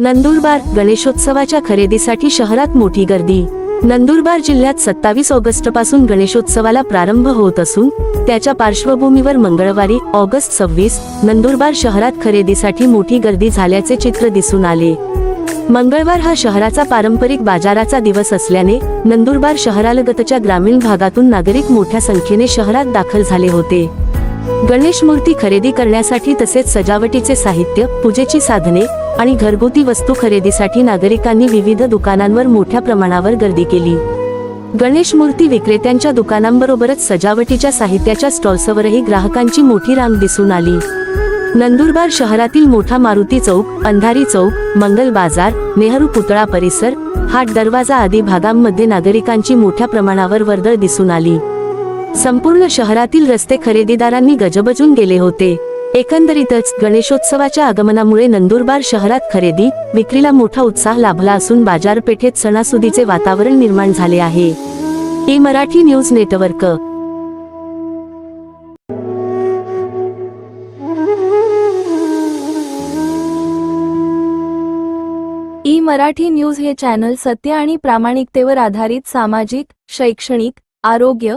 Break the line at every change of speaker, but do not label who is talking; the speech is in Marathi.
नंदुरबार गणेशोत्सवाच्या खरेदीसाठी शहरात मोठी गर्दी. नंदुरबार जिल्ह्यात सत्तावीस ऑगस्टपासून गणेशोत्सवाला प्रारंभ होत असून त्याच्या पार्श्वभूमीवर मंगळवारी ऑगस्ट सव्वीस नंदुरबार शहरात खरेदीसाठी मोठी गर्दी झाल्याचे चित्र दिसून आले. मंगळवार हा शहराचा पारंपरिक बाजाराचा दिवस असल्याने नंदुरबार शहरालगतच्या ग्रामीण भागातून नागरिक मोठ्या संख्येने शहरात दाखल झाले होते. गणेश मूर्ती खरेदी करण्यासाठी तसेच सजावटीचे साहित्य पूजेची साधने आणि घरगुती वस्तू खरेदीसाठी नागरिकांनी विविध दुकानांवर मोठ्या प्रमाणावर गर्दी केली. गणेश मूर्ती विक्रेत्यांच्या दुकानांबरोबरच सजावटीच्या साहित्याच्या स्टॉल्सवरही ग्राहकांची मोठी रांग दिसून आली. नंदुरबार शहरातील मोठा मारुती चौक अंधारी चौक मंगल बाजार नेहरू पुतळा परिसर हाट दरवाजा आदी भागांमध्ये नागरिकांची मोठ्या प्रमाणावर वर्दळ दिसून आली. संपूर्ण शहरातील रस्ते खरेदीदारांनी गजबजून गेले होते. एकंदरीतच गणेशोत्सवाच्या आगमनामुळे नंदुरबार शहरात खरेदी विक्रीला मोठा उत्साह लाभला असून बाजारपेठेत सणासुदीचे वातावरण निर्माण झाले आहे. E Marathi news network.
E Marathi news हे चॅनल सत्य आणि प्रामाणिकतेवर आधारित सामाजिक शैक्षणिक आरोग्य